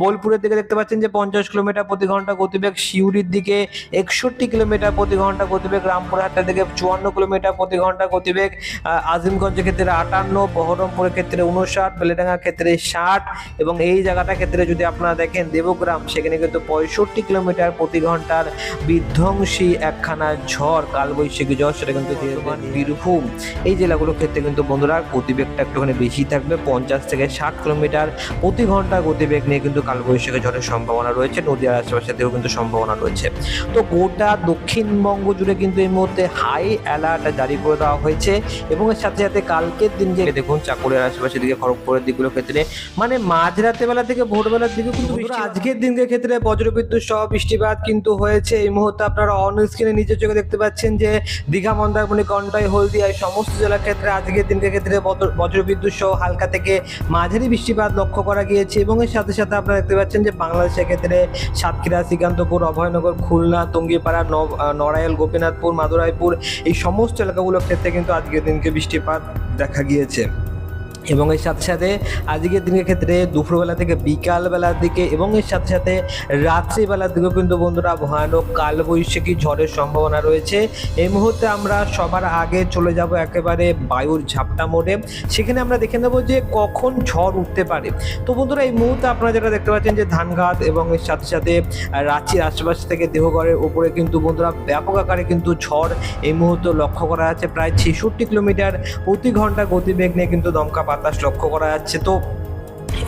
বোলপুরের দিকে দেখতে পাচ্ছেন যে পঞ্চাশ কিলোমিটার প্রতি ঘণ্টা গতিবেগ, সিউড়ির দিকে একষট্টি কিলোমিটার প্রতি ঘণ্টা গতিবেগ, রামপুরহাটের দিকে চুয়ান্ন কিলোমিটার প্রতি ঘণ্টা গতিবেগ আজিমগঞ্জের ক্ষেত্রে আটান্ন, বহরমপুরের ক্ষেত্রে উনষাট বেলেডাঙ্গার ক্ষেত্রে ষাট এবং এই জায়গাটার ক্ষেত্রে যদি আপনারা দেখেন দেবগ্রাম, সেখানে কিন্তু পঁয়ষট্টি কিলোমিটার প্রতি ঘণ্টার বিধ্বংসী একখানা ঝড়, কালবৈশাখী ঝড়, সেটা কিন্তু বীরভূম, এই জেলাগুলোর ক্ষেত্রে কিন্তু বন্ধুরা গতিবেগটা একটুখানি বেশি থাকবে, পঞ্চাশ থেকে ষাট কিলোমিটার প্রতি ঘণ্টা গতিবেগ নিয়ে কিন্তু কালবৈশাখী ঝড়ের সম্ভাবনা রয়েছে। নদীয়ার আশেপাশেতেও কিন্তু সম্ভাবনা রয়েছে। তো গোটা দক্ষিণবঙ্গ জুড়ে কিন্তু এই মুহূর্তে হাই অ্যালার্ট জারি করে দেওয়া হয়েছে এবং এর সাথে সাথে কালকের দিন যে দেখুন চাকুরের আশেপাশের দিকে খড়গপুরের দিকগুলোর ক্ষেত্রে মানে মাঝরাতে বেলা থেকে ভোরবেলার দিকে কিন্তু আজকের দিনের ক্ষেত্রে বজ্রবিদ্যুৎ সহ বৃষ্টিপাত কিন্তু হয়েছে। এই মুহূর্তে আপনারা অন স্ক্রিনে নিজের চোখে দেখতে পাচ্ছেন যে দীঘা মন্দারমণি কন্টাই হলদিয়া এই সমস্ত জেলার ক্ষেত্রে আজকের দিনের ক্ষেত্রে বজ্র- বজ্রবিদ্যুৎ সহ হালকা থেকে মাঝারি বৃষ্টিপাত লক্ষ্য করা গিয়েছে এবং এর সাথে সাথে আপনারা দেখতে পাচ্ছেন যে বাংলাদেশের ক্ষেত্রে সাতক্ষীরা, শ্রীকান্তপুর, অভয়নগর, খুলনা টঙ্গিপাড়া নড়াইল, গোপীনাথপুর, মাদুরাইপুর, এই সমস্ত এলাকাগুলোর ক্ষেত্রে কিন্তু আজকের দিনকে বৃষ্টিপাত দেখা গিয়েছে। এবং এর সাথে সাথে আজকের দিনের ক্ষেত্রে দুপুরবেলা থেকে, বিকালবেলার দিকে এবং এর সাথে সাথে রাত্রিবেলার দিকেও কিন্তু বন্ধুরা ভয়ানক কালবৈশাখী ঝড়ের সম্ভাবনা রয়েছে। এই মুহূর্তে আমরা সবার আগে চলে যাব একেবারে বায়ুর ঝাপটা মোড়ে। সেখানে আমরা দেখে নেব যে কখন ঝড় উঠতে পারে। তো বন্ধুরা, এই মুহূর্তে আপনারা যেটা দেখতে পাচ্ছেন যে ধানঘাট এবং এর সাথে সাথে রাঁচির আশেপাশ থেকে দেহগড়ের উপরে কিন্তু বন্ধুরা ব্যাপক আকারে কিন্তু ঝড় এই মুহূর্তে লক্ষ্য করা যাচ্ছে। প্রায় ছেষট্টি কিলোমিটার প্রতি ঘণ্টা গতিবেগ নিয়ে কিন্তু দমকা বাতাস লক্ষ্য করা যাচ্ছে। তো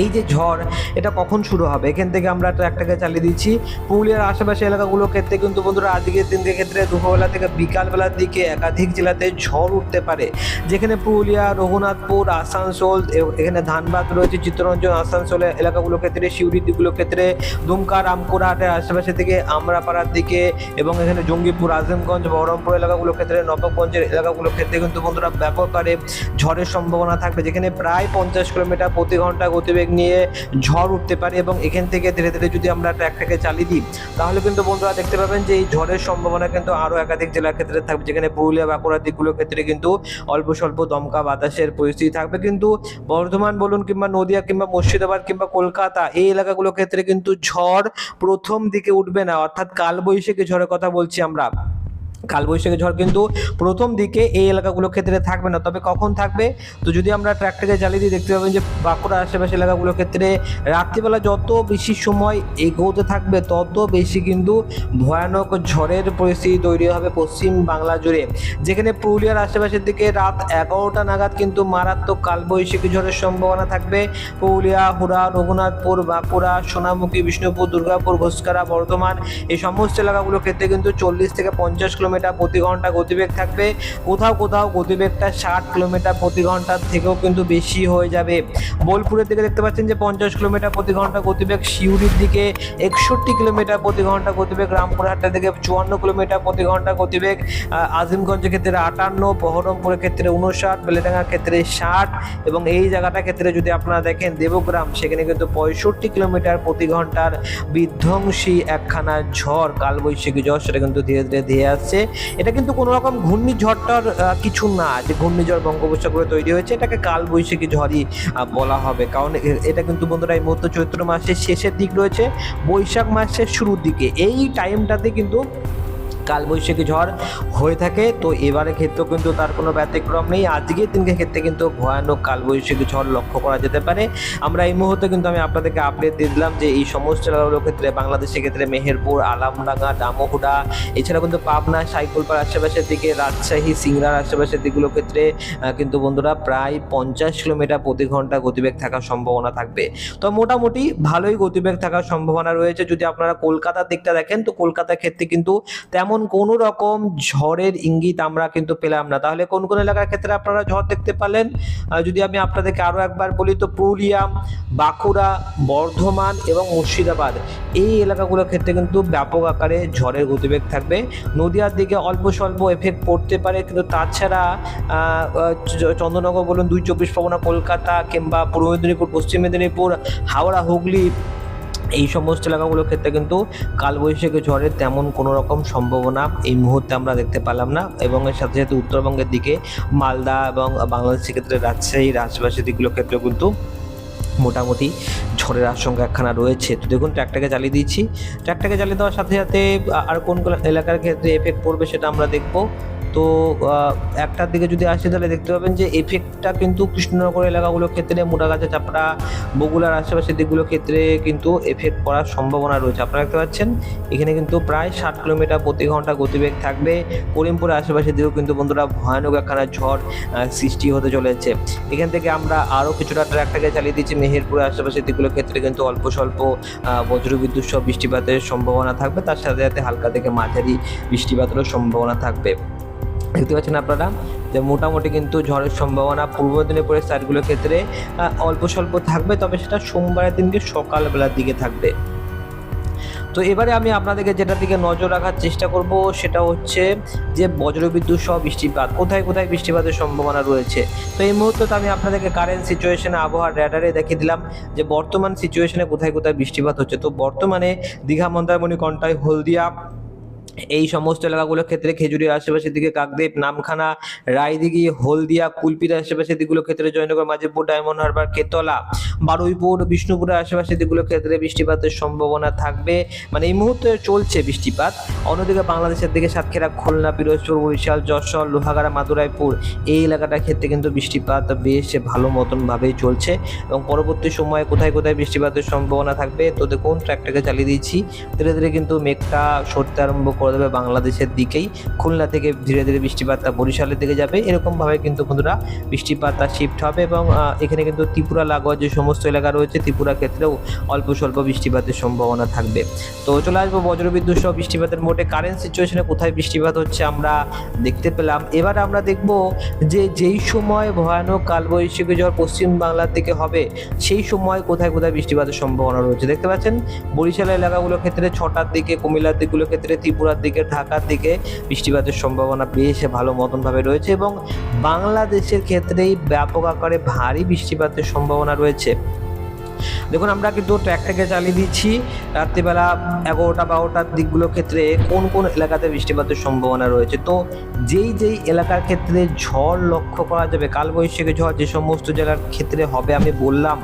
এই যে ঝড়, এটা কখন শুরু হবে? এখান থেকে আমরা ট্র্যাকটাকে চালিয়ে দিচ্ছি। পুরুলিয়ার আশেপাশে এলাকাগুলোর ক্ষেত্রে কিন্তু বন্ধুরা আজকের দিনের ক্ষেত্রে দুপুরবেলা থেকে বিকালবেলার দিকে একাধিক জেলাতে ঝড় উঠতে পারে। যেখানে পুরুলিয়া, রঘুনাথপুর, আসানসোল এখানে ধানবাদ রয়েছে, চিত্তরঞ্জন, আসানসোল এলাকাগুলোর ক্ষেত্রে শিউরি দিকগুলোর ক্ষেত্রে, দুমকা, রামপুরহাটের আশেপাশে থেকে আমরাপাড়ার দিকে এবং এখানে জঙ্গিপুর, আজিমগঞ্জ, বহরমপুর এলাকাগুলোর ক্ষেত্রে, নবাবগঞ্জের এলাকাগুলোর ক্ষেত্রে কিন্তু বন্ধুরা ব্যাপক আকারে ঝড়ের সম্ভাবনা থাকবে। যেখানে প্রায় পঞ্চাশ কিলোমিটার প্রতি ঘণ্টা গতিবেগ নিয়ে ঝড় উঠতে পারে এবং এখান থেকে ধীরে ধীরে যদি আমরা ট্র্যাকটাকে চালিয়ে দিই, তাহলে কিন্তু বন্ধুরা দেখতে পাবেন যে এই ঝড়ের সম্ভাবনা কিন্তু আরও একাধিক জেলার ক্ষেত্রে থাকবে। যেখানে পুরুলিয়া, বাঁকুড়ার দিকগুলোর ক্ষেত্রে কিন্তু অল্প স্বল্প দমকা বাতাসের পরিস্থিতি থাকবে। কিন্তু বর্ধমান বলুন কিংবা নদিয়া কিংবা মুর্শিদাবাদ কিংবা কলকাতা, এই এলাকাগুলোর ক্ষেত্রে কিন্তু ঝড় প্রথম দিকে উঠবে না। অর্থাৎ কালবৈশাখী ঝড়ের কথা বলছি আমরা। কালবৈশাখী ঝড় কিন্তু প্রথম দিকে এই এলাকাগুলোর ক্ষেত্রে থাকবে না। তবে কখন থাকবে? তো যদি আমরা ট্র্যাকটাকে চালিয়ে দিই, দেখতে পাবেন যে বাঁকুড়ার আশেপাশে এলাকাগুলোর ক্ষেত্রে রাত্রিবেলা যত বেশি সময় এগোতে থাকবে, তত বেশি কিন্তু ভয়ানক ঝড়ের পরিস্থিতি তৈরি হবে পশ্চিম বাংলা জুড়ে। যেখানে পুরুলিয়ার আশেপাশের দিকে রাত এগারোটা নাগাদ কিন্তু মারাত্মক কালবৈশাখী ঝড়ের সম্ভাবনা থাকবে। পুরুলিয়া, হুড়া, রঘুনাথপুর, বাঁকুড়া, সোনামুখী, বিষ্ণুপুর, দুর্গাপুর, ঘোষকারা, বর্ধমান, এই সমস্ত এলাকাগুলোর ক্ষেত্রে কিন্তু চল্লিশ থেকে পঞ্চাশ কিলোমিটার প্রতি ঘণ্টা গতিবেগ থাকবে। কোথাও কোথাও গতিবেগটা ষাট কিলোমিটার প্রতি ঘণ্টার থেকেও কিন্তু বেশি হয়ে যাবে। বোলপুরের দিকে দেখতে পাচ্ছেন যে পঞ্চাশ কিলোমিটার প্রতি ঘণ্টা গতিবেগ, সিউড়ির দিকে একষট্টি কিলোমিটার প্রতি ঘণ্টা গতিবেগ রামপুরহাটের দিকে চুয়ান্ন কিলোমিটার প্রতি ঘণ্টা গতিবেগ আজিমগঞ্জের ক্ষেত্রে আটান্ন, বহরমপুরের ক্ষেত্রে উনষাট বেলেডাঙ্গার ক্ষেত্রে ষাট এবং এই জায়গাটার ক্ষেত্রে যদি আপনারা দেখেন দেবগ্রাম, সেখানে কিন্তু পঁয়ষট্টি কিলোমিটার প্রতি ঘণ্টার বিধ্বংসী একখানা ঝড়, কালবৈশাখী ঝড়, সেটা কিন্তু ধীরে ধীরে ধেয়ে আসছে। এটা কিন্তু কোনো রকম ঘূর্ণিঝড়টার কিছু না। যে ঘূর্ণিঝড় বঙ্গোপসাগরে তৈরি হয়েছে, এটাকে কালবৈশাখী ঝড়ই বলা হবে। কারণ এটা কিন্তু বন্ধুরা এই মুহূর্তে চৈত্র মাসের শেষের দিক রয়েছে, বৈশাখ মাসের শুরুর দিকে। এই টাইমটাতে কিন্তু কালবৈশাখী ঝড় হয়ে থাকে। তো এবারে ক্ষেত্রেও কিন্তু তার কোনো ব্যতিক্রম নেই। আজকের দিনকে ক্ষেত্রে কিন্তু ভয়ানক কালবৈশাখী ঝড় লক্ষ্য করা যেতে পারে। আমরা এই মুহূর্তে কিন্তু আমি আপনাদেরকে আপডেট দিয়ে দিলাম যে এই সমস্ত এলাকাগুলোর ক্ষেত্রে, বাংলাদেশের ক্ষেত্রে মেহেরপুর, আলামডাঙ্গা দামোহুডা এছাড়া কিন্তু পাবনা সাইকুলপাড় আশেপাশের দিকে, রাজশাহী সিংড়ার আশেপাশের দিকগুলোর ক্ষেত্রে কিন্তু বন্ধুরা প্রায় পঞ্চাশ কিলোমিটার প্রতি ঘণ্টা গতিবেগ থাকার সম্ভাবনা থাকবে। তো মোটামুটি ভালোই গতিবেগ থাকার সম্ভাবনা রয়েছে। যদি আপনারা কলকাতার দিকটা দেখেন, তো কলকাতার ক্ষেত্রে কিন্তু তেমন কোনো রকম ঝড়ের ইঙ্গিত আমরা কিন্তু পেলাম না। তাহলে কোন কোন এলাকার ক্ষেত্রে আপনারা ঝড় দেখতে পারলেন? যদি আমি আপনাদেরকে আরও একবার বলি, তো পুরুলিয়া, বাঁকুড়া, বর্ধমান এবং মুর্শিদাবাদ, এই এলাকাগুলোর ক্ষেত্রে কিন্তু ব্যাপক আকারে ঝড়ের গতিবেগ থাকবে। নদিয়ার দিকে অল্প স্বল্প এফেক্ট পড়তে পারে, কিন্তু তাছাড়া চন্দ্রনগর বলুন, দুই চব্বিশ পরগনা, কলকাতা কিংবা পূর্ব মেদিনীপুর, পশ্চিম মেদিনীপুর, হাওড়া, হুগলি এই সমস্ত এলাকাগুলোর ক্ষেত্রে কিন্তু কালবৈশাখী ঝড়ের তেমন কোনো রকম সম্ভাবনা এই মুহূর্তে আমরা দেখতে পেলাম না এবং এর সাথে সাথে উত্তরবঙ্গের দিকে মালদা এবং বাংলাদেশের ক্ষেত্রে রাজশাহীর রাজবাসী দিকগুলোর ক্ষেত্রেও কিন্তু মোটামুটি ঝড়ের আশঙ্কা একখানা রয়েছে। তো দেখুন ট্র্যাকটাকে জ্বালিয়ে দিচ্ছি। ট্র্যাকটাকে জ্বালিয়ে দেওয়ার সাথে সাথে আর কোন কোন এলাকার ক্ষেত্রে এফেক্ট পড়বে সেটা আমরা দেখব। তো একটার দিকে যদি আসি তাহলে দেখতে পাবেন যে এফেক্টটা কিন্তু কৃষ্ণনগর এলাকাগুলোর ক্ষেত্রে, মোটাগাছা, চাপড়া বগুলার আশেপাশের দিকগুলোর ক্ষেত্রে কিন্তু এফেক্ট পড়ার সম্ভাবনা রয়েছে। আপনারা দেখতে পাচ্ছেন, এখানে কিন্তু প্রায় ষাট কিলোমিটার প্রতি ঘণ্টা গতিবেগ থাকবে। করিমপুরের আশেপাশের দিকেও কিন্তু বন্ধুরা ভয়ানক একখানা ঝড় সৃষ্টি হতে চলেছে। এখান থেকে আমরা আরও কিছুটা ট্র্যাকটাকে চালিয়ে দিচ্ছি। মেহেরপুরের আশেপাশের দিকগুলোর ক্ষেত্রে কিন্তু অল্প স্বল্প বজ্রবিদ্যুৎ সহ বৃষ্টিপাতের সম্ভাবনা থাকবে। তার সাথে সাথে হালকা থেকে মাঝারি বৃষ্টিপাতেরও সম্ভাবনা থাকবে। দেখতে পাচ্ছেন আপনারা যে মোটামুটি কিন্তু ঝড়ের সম্ভাবনা পূর্ব মেদিনীপুরের সাইডগুলোর ক্ষেত্রে অল্প স্বল্প থাকবে, তবে সেটা সোমবারের দিনকে সকালবেলার দিকে থাকবে। তো এবারে আমি আপনাদেরকে যেটার দিকে নজর রাখার চেষ্টা করব, সেটা হচ্ছে যে বজ্রবিদ্যুৎ সহ বৃষ্টিপাত। কোথায় কোথায় বৃষ্টিপাতের সম্ভাবনা রয়েছে? তো এই মুহূর্তে তো আমি আপনাদেরকে কারেন্ট সিচুয়েশনে আবহাওয়ার র্যাডারে দেখিয়ে দিলাম যে বর্তমান সিচুয়েশনে কোথায় কোথায় বৃষ্টিপাত হচ্ছে। তো বর্তমানে দীঘা, মন্দারমণি, কন্টাই, হলদিয়া এই সমস্ত এলাকাগুলোর ক্ষেত্রে খেজুরির আশেপাশের দিকে কাকদ্বীপ, নামখানা, রায়দিঘি, হলদিয়া কুলপির আশেপাশের দিকগুলোর ক্ষেত্রে জয়নগর মাঝিপুর ডায়মন্ড হারবার, কেতলা, বারুইপুর বিষ্ণুপুরের আশেপাশের দিকগুলোর ক্ষেত্রে বৃষ্টিপাতের সম্ভাবনা থাকবে। মানে এই মুহূর্তে চলছে বৃষ্টিপাত। অন্যদিকে বাংলাদেশের দিকে সাতক্ষীরা, খুলনা, পিরোজপুর, বরিশাল, যশোর, লোহাগাড়া, মাদুরাইপুর এই এলাকাটার ক্ষেত্রে কিন্তু বৃষ্টিপাত বেশ ভালো মতনভাবেই চলছে এবং পরবর্তী সময়ে কোথায় কোথায় বৃষ্টিপাতের সম্ভাবনা থাকবে তো দেখুন ট্র্যাকটাকে চালিয়ে দিচ্ছি ধীরে ধীরে কিন্তু মেঘটা সরতে আরম্ভ করে দেবে বাংলাদেশের দিকেই। খুলনা থেকে ধীরে ধীরে বৃষ্টিপাতটা বরিশালের দিকে যাবে। এরকমভাবে কিন্তু বন্ধুরা বৃষ্টিপাতটা শিফট হবে এবং এখানে কিন্তু ত্রিপুরা, লাগোয়া যে সমস্ত এলাকা রয়েছে, ত্রিপুরা ক্ষেত্রেও অল্প স্বল্প বৃষ্টিপাতের সম্ভাবনা থাকবে। তো চলে আসব বজ্রবিদ্যুৎ সহ বৃষ্টিপাতের মোটে কারেন্ট সিচুয়েশনে কোথায় বৃষ্টিপাত হচ্ছে আমরা দেখতে পেলাম। এবার আমরা দেখব যে যেই সময় ভয়ানক কালবৈশাখী ঝড় পশ্চিম বাংলার দিকে হবে, সেই সময় কোথায় কোথায় বৃষ্টিপাতের সম্ভাবনা রয়েছে। দেখতে পাচ্ছেন বরিশাল এলাকাগুলোর ক্ষেত্রে ছটার দিকে, কুমিল্লার দিকগুলোর ক্ষেত্রে ত্রিপুরার দিকে, ঢাকার দিকে বৃষ্টিপাতের সম্ভাবনা বেশ ভালো মতনভাবে রয়েছে এবং বাংলাদেশের ক্ষেত্রেই ব্যাপক আকারে ভারী বৃষ্টিপাতের সম্ভাবনা রয়েছে। দেখুন, আমরা কিন্তু ট্র্যাকটাকে চালিয়ে দিচ্ছি রাত্রিবেলা এগারোটা, বারোটার দিকগুলোর ক্ষেত্রে কোন কোন এলাকাতে বৃষ্টিপাতের সম্ভাবনা রয়েছে? তো যেই যেই এলাকার ক্ষেত্রে ঝড় লক্ষ্য করা যাবে, কালবৈশাখী ঝড় যে সমস্ত জেলার ক্ষেত্রে হবে, আমি বললাম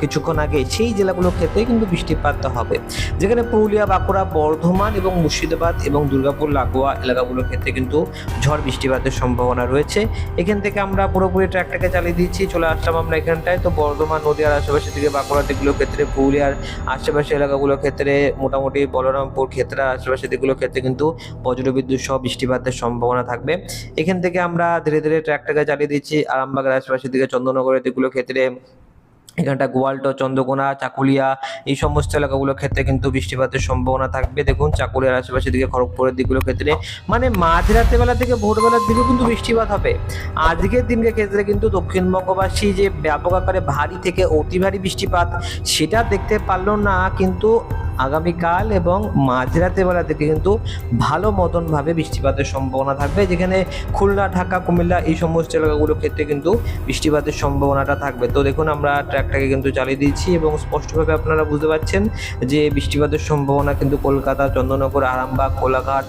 কিছুক্ষণ আগে, সেই জেলাগুলোর ক্ষেত্রে কিন্তু বৃষ্টিপাতটা হবে। যেখানে পুরুলিয়া, বাঁকুড়া, বর্ধমান এবং মুর্শিদাবাদ এবং দুর্গাপুর, লাগোয়া এলাকাগুলোর ক্ষেত্রে কিন্তু ঝড় বৃষ্টিপাতের সম্ভাবনা রয়েছে। এখান থেকে আমরা পুরোপুরি ট্র্যাকটাকে চালিয়ে দিচ্ছি, চলে আসলাম আমরা এখানটায়। তো বর্ধমান, নদীয়ার আশেপাশে থেকে বাঁকুড়া দিকগুলোর ক্ষেত্রে পুরুলিয়ার আশেপাশে এলাকাগুলোর ক্ষেত্রে মোটামুটি বলরামপুর, ক্ষেত্রে আশেপাশে দিকগুলোর ক্ষেত্রে কিন্তু বজ্রবিদ্যুৎ সহ বৃষ্টিপাতের সম্ভাবনা থাকবে। এখান থেকে আমরা ধীরে ধীরে ট্র্যাকটাকে চালিয়ে দিচ্ছি। আরামবাগের আশেপাশের দিকে, চন্দননগরের দিকগুলোর ক্ষেত্রে এখানটা গোয়ালটো, চন্দ্রকোনা, চাকুলিয়া, এই সমস্ত এলাকাগুলোর ক্ষেত্রে কিন্তু বৃষ্টিপাতের সম্ভাবনা থাকবে। দেখুন, চাকুলিয়ার আশেপাশের দিকে খড়গপুরের দিকগুলোর ক্ষেত্রে মানে মাঝরাতে বেলা থেকে ভোরবেলার দিকে কিন্তু বৃষ্টিপাত হবে। আজকের দিনকে ক্ষেত্রে কিন্তু দক্ষিণবঙ্গবাসী যে ব্যাপক আকারে ভারী থেকে অতি ভারী বৃষ্টিপাত, সেটা দেখতে পারল না, কিন্তু আগামীকাল এবং মাঝরাতে বেলা থেকে কিন্তু ভালো মতনভাবে বৃষ্টিপাতের সম্ভাবনা থাকবে, যেখানে খুলনা, ঢাকা, কুমিল্লা এই সমস্ত এলাকাগুলোর ক্ষেত্রে কিন্তু বৃষ্টিপাতের সম্ভাবনাটা থাকবে। তো দেখুন, আমরা ট্র্যাকটাকে কিন্তু চালিয়ে দিচ্ছি এবং স্পষ্টভাবে আপনারা বুঝতে পারছেন যে বৃষ্টিপাতের সম্ভাবনা কিন্তু কলকাতা চন্দ্রনগর আরামবাগ, কোলাঘাট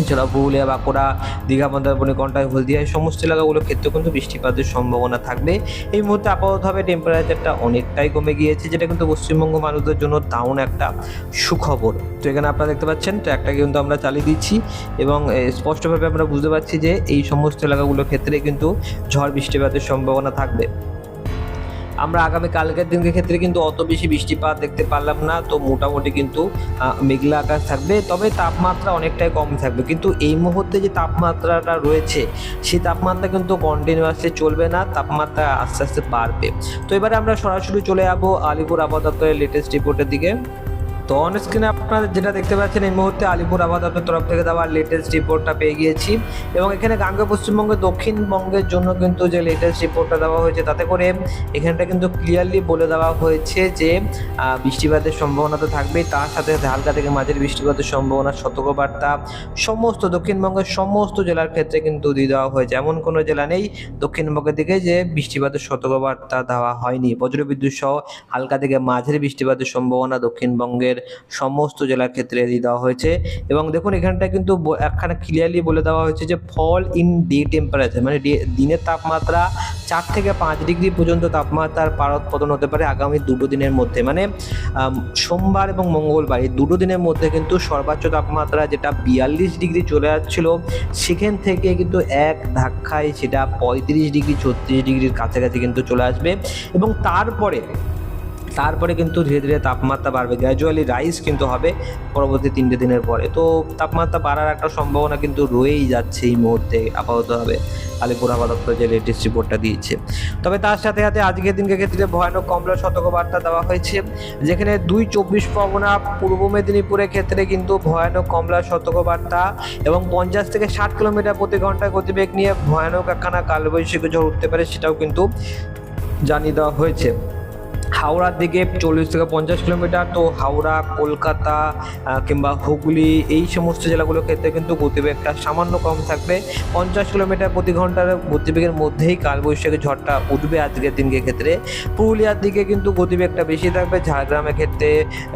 এছাড়া পুরুলিয়া, বাঁকুড়া, দীঘা, মন্দারমণি, কন্টাই, হলদিয়া এই সমস্ত এলাকাগুলোর ক্ষেত্রে কিন্তু বৃষ্টিপাতের সম্ভাবনা থাকবে। এই মুহূর্তে আপাততভাবে টেম্পারেচারটা অনেকটাই কমে গিয়েছে, যেটা কিন্তু পশ্চিমবঙ্গ মানুষদের জন্য দারুণ একটা সুখবর। তো এখানে আপনারা দেখতে পাচ্ছেন, ট্র্যাকটাকে কিন্তু আমরা চালিয়ে দিচ্ছি এবং স্পষ্টভাবে আমরা বুঝতে পারছি যে এই সমস্ত এলাকাগুলোর ক্ষেত্রে কিন্তু ঝড় বৃষ্টিপাতের সম্ভাবনা থাকবে। আমরা আগামী কালকের দিনের ক্ষেত্রে কিন্তু অত বেশি বৃষ্টিপাত দেখতে পারলাম না, তো মোটামুটি কিন্তু মেঘলা আকাশ থাকবে, তবে তাপমাত্রা অনেকটাই কম থাকবে। কিন্তু এই মুহূর্তে যে তাপমাত্রাটা রয়েছে, সেই তাপমাত্রা কিন্তু কন্টিনিউয়াসলি চলবে না, তাপমাত্রা আস্তে আস্তে বাড়বে। তো এবারে আমরা সরাসরি চলে যাব আলিপুর আবহাওয়া দপ্তরের লেটেস্ট রিপোর্টের দিকে। তো অন স্ক্রিনে আপনারা যেটা দেখতে পাচ্ছেন, এই মুহূর্তে আলিপুর আবহাওয়া দপ্তরের তরফ থেকে দেওয়া লেটেস্ট রিপোর্টটা পেয়ে গিয়েছি। এবং এখানে গাঙ্গে পশ্চিমবঙ্গে দক্ষিণবঙ্গের জন্য কিন্তু যে লেটেস্ট রিপোর্টটা দেওয়া হয়েছে, তাতে করে এখানটা কিন্তু ক্লিয়ারলি বলে দেওয়া হয়েছে যে বৃষ্টিপাতের সম্ভাবনা তো থাকবেই। তার সাথে সাথে হালকা থেকে মাঝের বৃষ্টিপাতের সম্ভাবনা, সতর্কবার্তা, সমস্ত দক্ষিণবঙ্গের সমস্ত জেলার ক্ষেত্রে কিন্তু দিয়ে দেওয়া হয়েছে। এমন কোনো জেলা নেই দক্ষিণবঙ্গের দিকে যে বৃষ্টিপাতের সতর্কবার্তা দেওয়া হয়নি। বজ্রবিদ্যুৎ সহ হালকা থেকে মাঝের বৃষ্টিপাতের সম্ভাবনা দক্ষিণবঙ্গের পশ্চিমবঙ্গের সমস্ত জেলার ক্ষেত্রে দিয়ে দেওয়া হয়েছে। এবং দেখুন এখানটা কিন্তু একখানা ক্লিয়ারলি বলে দেওয়া হয়েছে যে ফল ইন ডে টেম্পারেচার মানে দিনের তাপমাত্রা চার থেকে পাঁচ ডিগ্রি পর্যন্ত তাপমাত্রার পারদ পতন হতে পারে আগামী দুটো দিনের মধ্যে। মানে সোমবার এবং মঙ্গলবার এই দুটো দিনের মধ্যে কিন্তু সর্বোচ্চ তাপমাত্রা যেটা বিয়াল্লিশ ডিগ্রি চলে যাচ্ছিল, সেখান থেকে কিন্তু এক ধাক্কায় সেটা পঁয়ত্রিশ ডিগ্রি, ছত্রিশ ডিগ্রির কাছাকাছি কিন্তু চলে আসবে। এবং তারপরে তারপরে কিন্তু ধীরে ধীরে তাপমাত্রা বাড়বে। গ্র্যাজুয়ালি রাইজ কিন্তু হবে পরবর্তী তিনটে দিনের পরে। তো তাপমাত্রা বাড়ার একটা সম্ভাবনা কিন্তু রয়েই যাচ্ছে এই মুহূর্তে আপাততভাবে। আলিপুর দপ্তর যে লেটেস্ট রিপোর্টটা দিয়েছে। তবে তার সাথে সাথে আজকের দিনকে ক্ষেত্রে ভয়ানক কমলা সতর্কবার্তা দেওয়া হয়েছে। যেখানে দুই চব্বিশ পরগনা, পূর্ব মেদিনীপুরের ক্ষেত্রে কিন্তু ভয়ানক কমলা সতর্কবার্তা এবং পঞ্চাশ থেকে ষাট কিলোমিটার প্রতি ঘন্টায় গতিবেগ নিয়ে ভয়ানক একখানা কালবৈশাখী ঝড় উঠতে পারে সেটাও কিন্তু জানিয়ে দেওয়া হয়েছে। হাওড়ার দিকে চল্লিশ থেকে পঞ্চাশ কিলোমিটার। তো হাওড়া, কলকাতা কিংবা হুগলি এই সমস্ত জেলাগুলোর ক্ষেত্রে কিন্তু গতিবেগটা সামান্য কম থাকবে। পঞ্চাশ কিলোমিটার প্রতি ঘণ্টার গতিবেগের মধ্যেই কালবৈশাখী ঝড়টা উঠবে আজকের দিনকে ক্ষেত্রে। পুরুলিয়ার দিকে কিন্তু গতিবেগটা বেশি থাকবে, ঝাড়গ্রামের ক্ষেত্রে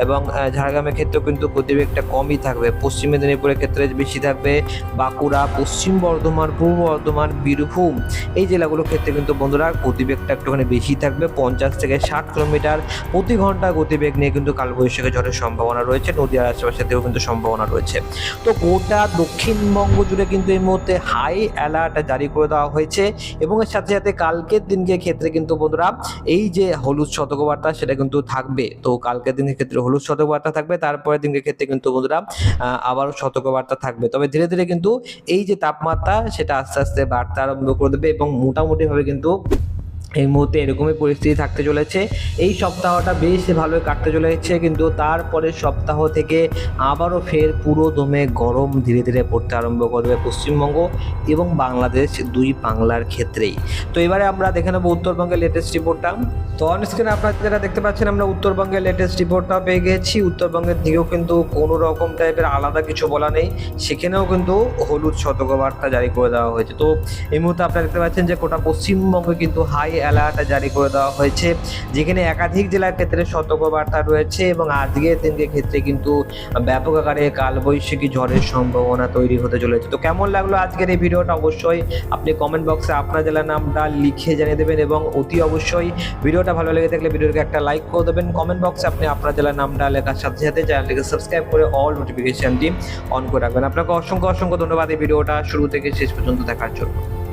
এবং ঝাড়গ্রামের ক্ষেত্রেও কিন্তু গতিবেগটা কমই থাকবে। পশ্চিম মেদিনীপুরের ক্ষেত্রে বেশি থাকবে। বাঁকুড়া, পশ্চিম বর্ধমান, পূর্ব বর্ধমান, বীরভূম এই জেলাগুলোর ক্ষেত্রে কিন্তু বন্ধুরা গতিবেগটা একটুখানি বেশি থাকবে। পঞ্চাশ থেকে ষাট প্রতি ঘণ্টা গতিবেগ নিয়ে কিন্তু কালবৈশাখী ঝড়ের সম্ভাবনা রয়েছে। নদীয়ার আশেপাশেতেও কিন্তু সম্ভাবনা রয়েছে। তো গোটা দক্ষিণবঙ্গ জুড়ে কিন্তু এই মুহূর্তে হাই অ্যালার্ট জারি করে দেওয়া হয়েছে এবং এর সাথে সাথে কালকের দিনকে ক্ষেত্রে কিন্তু বন্ধুরা এই যে হলুদ সতর্কবার্তা সেটা কিন্তু থাকবে। তো কালকের দিনের ক্ষেত্রে হলুদ সতর্কবার্তা থাকবে, তারপরের দিনের ক্ষেত্রে কিন্তু বন্ধুরা আবারও সতর্কবার্তা থাকবে। তবে ধীরে ধীরে কিন্তু এই যে তাপমাত্রা সেটা আস্তে আস্তে বাড়তে আরম্ভ করে দেবে এবং মোটামুটিভাবে কিন্তু এই মুহূর্তে এরকমই পরিস্থিতি থাকতে চলেছে। এই সপ্তাহটা বেশ ভালোই কাটতে চলেছে, কিন্তু তারপরের সপ্তাহ থেকে আবারও ফের পুরো দমে গরম ধীরে ধীরে পড়তে আরম্ভ করবে পশ্চিমবঙ্গ এবং বাংলাদেশ দুই বাংলার ক্ষেত্রেই। তো এবারে আমরা দেখে নেব উত্তরবঙ্গের লেটেস্ট রিপোর্টটা তো অন স্ক্রিনে আপনারা যেটা দেখতে পাচ্ছেন, আমরা উত্তরবঙ্গের লেটেস্ট রিপোর্টটা পেয়ে গেছি। উত্তরবঙ্গের দিকেও কিন্তু কোনো রকম টাইপের আলাদা কিছু বলা নেই। সেখানেও কিন্তু হলুদ সতর্কবার্তা জারি করে দেওয়া হয়েছে। তো এই মুহূর্তে আপনারা দেখতে পাচ্ছেন যে গোটা পশ্চিমবঙ্গে কিন্তু হাই অ্যালার্ট জারি করে দেওয়া হয়েছে। যেখানে একাধিক জেলার ক্ষেত্রে সতর্কবার্তা রয়েছে এবং আজকের দিনকে ক্ষেত্রে কিন্তু ব্যাপক আকারে কালবৈশাখী ঝড়ের সম্ভাবনা তৈরি হতে চলেছে। তো কেমন লাগল আজকের এই ভিডিওটা? অবশ্যই আপনি কমেন্ট বক্সে আপনার জেলার নামটা লিখে জানিয়ে দেবেন এবং অতি অবশ্যই ভিডিওটা ভালো লেগে থাকলে ভিডিওকে একটা লাইক করে দেবেন। কমেন্ট বক্সে আপনি আপনার জেলার নামটা লেখার সাথে সাথে চ্যানেলটিকে সাবস্ক্রাইব করে অল নোটিফিকেশনটি অন করে রাখবেন। আপনাকে অসংখ্য অসংখ্য ধন্যবাদ এই ভিডিওটা শুরু থেকে শেষ পর্যন্ত দেখার জন্য।